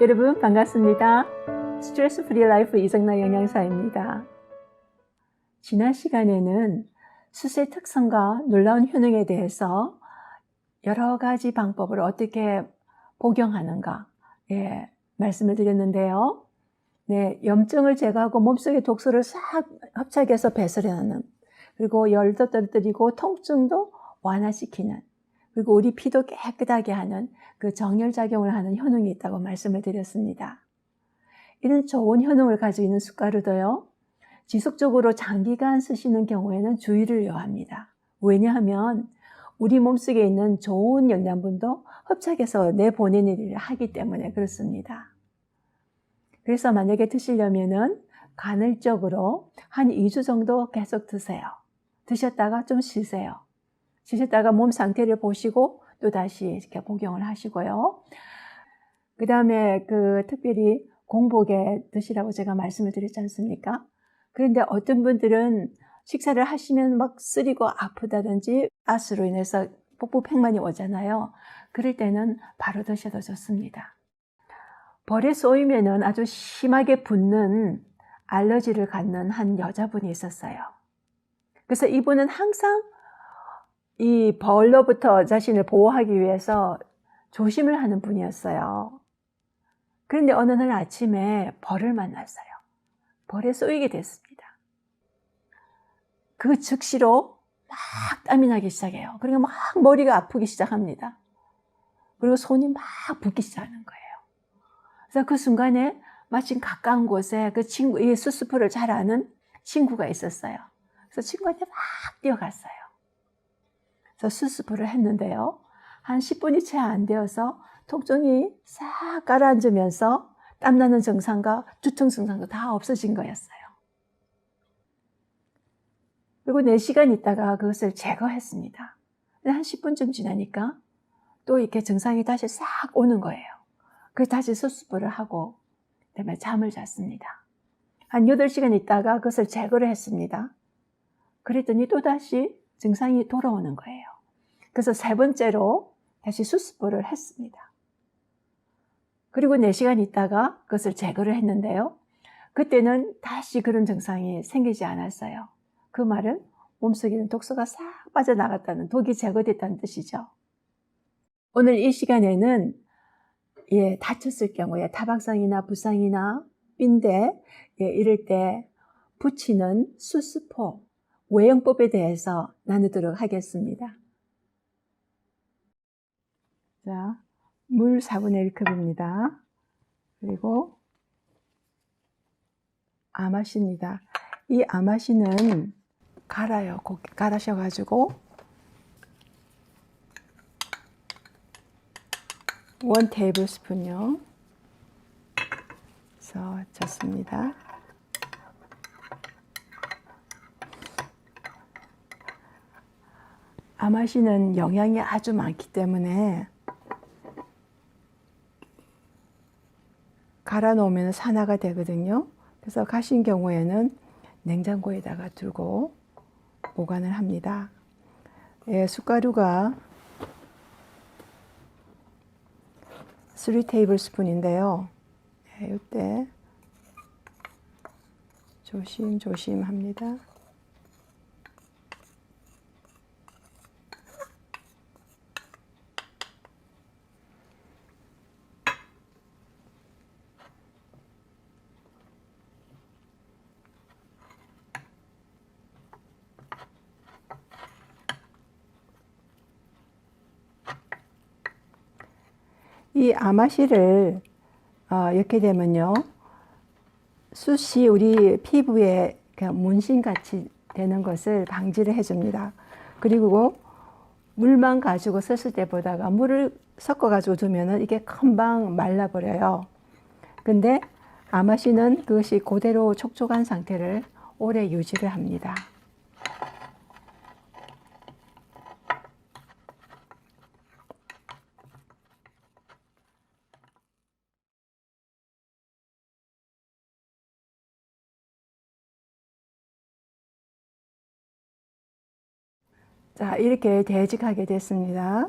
여러분 반갑습니다. 스트레스 프리 라이프 이정나 영양사입니다. 지난 시간에는 숯의 특성과 놀라운 효능에 대해서 여러 가지 방법을 어떻게 복용하는가 예, 말씀을 드렸는데요. 네, 염증을 제거하고 몸속의 독소를 싹 흡착해서 배설해내는 그리고 열도 떨어뜨리고 통증도 완화시키는 그리고 우리 피도 깨끗하게 하는 그 정열작용을 하는 효능이 있다고 말씀을 드렸습니다. 이런 좋은 효능을 가지고 있는 숟가루도요, 지속적으로 장기간 쓰시는 경우에는 주의를 요합니다. 왜냐하면 우리 몸속에 있는 좋은 영양분도 흡착해서 내보내는 일을 하기 때문에 그렇습니다. 그래서 만약에 드시려면은 간헐적으로 한 2주 정도 계속 드세요. 드셨다가 좀 쉬세요. 쉬셨다가 몸 상태를 보시고 또 다시 이렇게 복용을 하시고요. 그 다음에 그 특별히 공복에 드시라고 제가 말씀을 드렸지 않습니까? 그런데 어떤 분들은 식사를 하시면 막 쓰리고 아프다든지 가스로 인해서 복부 팽만이 오잖아요. 그럴 때는 바로 드셔도 좋습니다. 벌에 쏘이면은 아주 심하게 붓는 알러지를 갖는 한 여자분이 있었어요. 그래서 이분은 항상 이 벌로부터 자신을 보호하기 위해서 조심을 하는 분이었어요. 그런데 어느 날 아침에 벌을 만났어요. 벌에 쏘이게 됐습니다. 그 즉시로 막 땀이 나기 시작해요. 그리고 막 머리가 아프기 시작합니다. 그리고 손이 막 붓기 시작하는 거예요. 그래서 그 순간에 마침 가까운 곳에 그 친구, 이 수스프를 잘 아는 친구가 있었어요. 그래서 친구한테 막 뛰어갔어요. 수스프를 했는데요. 한 10분이 채 안 되어서 통증이 싹 가라앉으면서 땀나는 증상과 두통 증상도 다 없어진 거였어요. 그리고 4시간 있다가 그것을 제거했습니다. 한 10분쯤 지나니까 또 이렇게 증상이 다시 싹 오는 거예요. 그래서 다시 수습을 하고 그다음에 잠을 잤습니다. 한 8시간 있다가 그것을 제거를 했습니다. 그랬더니 또다시 증상이 돌아오는 거예요. 그래서 세 번째로 다시 수습을 했습니다. 그리고 4시간 있다가 그것을 제거를 했는데요. 그때는 다시 그런 증상이 생기지 않았어요. 그 말은 몸속에 있는 독소가 싹 빠져나갔다는, 독이 제거됐다는 뜻이죠. 오늘 이 시간에는 예, 다쳤을 경우에 타박상이나 부상이나 삔대 예, 이럴 때 붙이는 수스포 외형법에 대해서 나누도록 하겠습니다. 자, 물 4분의 1컵입니다. 그리고 아마시입니다. 이 아마시는 갈아요. 갈아셔가지고 원 테이블 스푼요. 그래서 졌습니다. 아마시는 영양이 아주 많기 때문에 갈아 놓으면 산화가 되거든요. 그래서 가신 경우에는 냉장고에다가 두고 보관을 합니다. 예, 숟가루가 3 테이블 스푼인데요. 예, 이때 조심조심 합니다. 이 아마시를 어, 이렇게 되면요. 숯이 우리 피부에 문신같이 되는 것을 방지를 해줍니다. 그리고 물만 가지고 썼을 때보다가 물을 섞어 가지고 두면은 이게 금방 말라버려요. 근데 아마시는 그것이 그대로 촉촉한 상태를 오래 유지를 합니다. 자, 이렇게 대직하게 됐습니다.